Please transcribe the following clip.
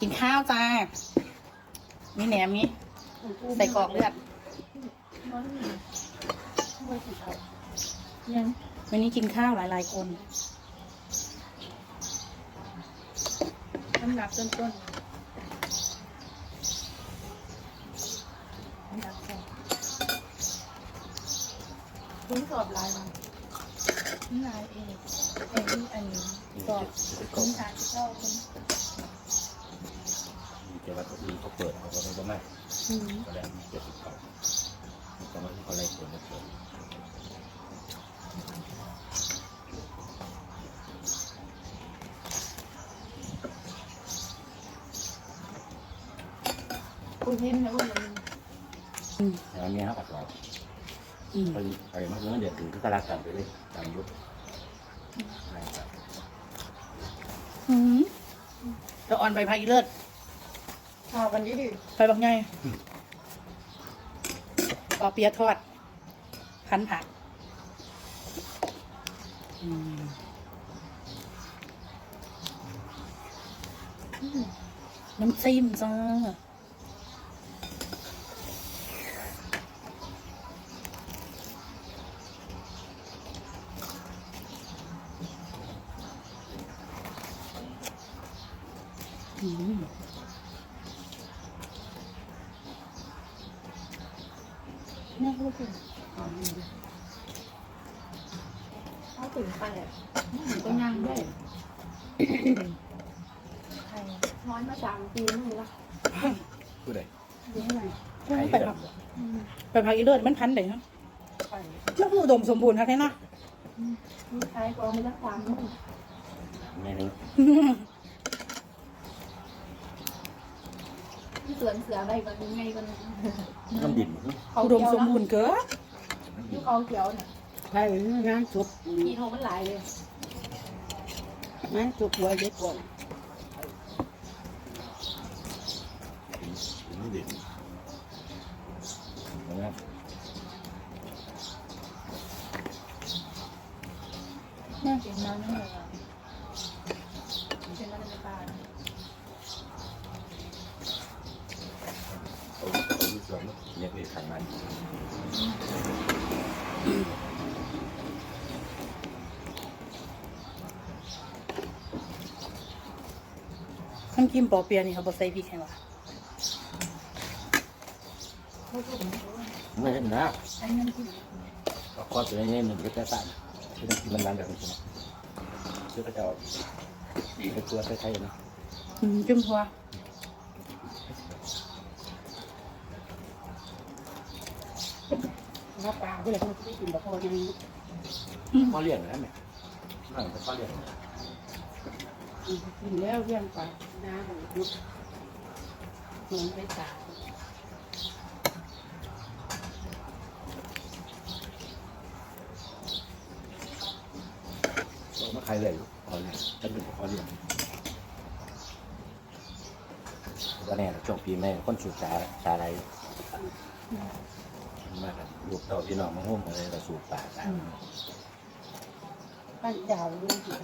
กินข้าวจ้า มีแหนมมีใส่กรอกเลือดยังวันนี้กินข้าวหลาย ๆ คนน้ำหนักต้นต้นน้ำหนักสองคุณสอบลายมาลายเองไอ้นี่อันนี้สอบคุณทานเข้าคุณมี แต่ว่าตัวอื่เขาเปิดเขาก็ไม่ได้อืมก็ได้มีเจ็ดสิบเก้าตอนนั้นที่เขาไล่เปิดมาเปิดคุณพิมพ์นะคุณมันแล้วมีห้าปัดเราอืมไปไปมาเมื่อเดือนถึงก็กระลากันไปเลยตามยุทธใช่ครับอืมเราอ่อนไปพายเลือ ดข่าวกันยี่ดิไปบางไงปอเปียะทอด พันผักอืมน้ำจิ้มจ้าอืม แม่พูดถึงเขาถึงไปอะก็ยังด้วยใครร้อนมาสามปีนี่ละผู้ใดดีไหมใครไปเห็นผักไปผักอีเลือดมันพันไหนฮะไปแล้วคืออุดมสมบูรณ์ครับแค่นะมีใครกองไม่รักษาไม่ไม่รู้ ที่สวนเสืออะไรกันยังไงกันน้ำดินอุดมสมบูรณ์เกินที่เขาเขียวเนี่ยใช่งานศพพี่โทมันหลายเลยงานศพวัยเด็กก่อนน้ำดินนะครับแม่เก็บน้ำนั่นเลยเป็นอะไรในป่า เอาเอาที่ส่วนเนี่ย คือขันมันน้ำจิ้มปอเปียะนี่เขาบอกใส่พริกให้วะไม่เห็นนะอันนั้นที่ก็คอตัวนี้มันก็จะสั่นคือต้องกินมันนานแบบนี้ใช่ไหมคือก็จะเอาอีกตัวใช้ๆนะอืมจุ่มทัว รับปลาเพื่ออะไรเขาไม่กินแบบพอยังข้อเลี้ยงนะแม่นั่นเป็นข้อเลี้ยงกินแล้วเลี้ยงปลาน้าของยุดเหมือนไปตากเราไม่ใครเลยข้อเลี้ยงฉันเป็นข้อเลี้ยงก็แน่ช่วงปีแม่คนสูบสาสาอะไร มากเลยลูกเต่าพี่น้องมาหุ้มอะไรเราสูบป่าสาปั้นยาวเรื่องกี่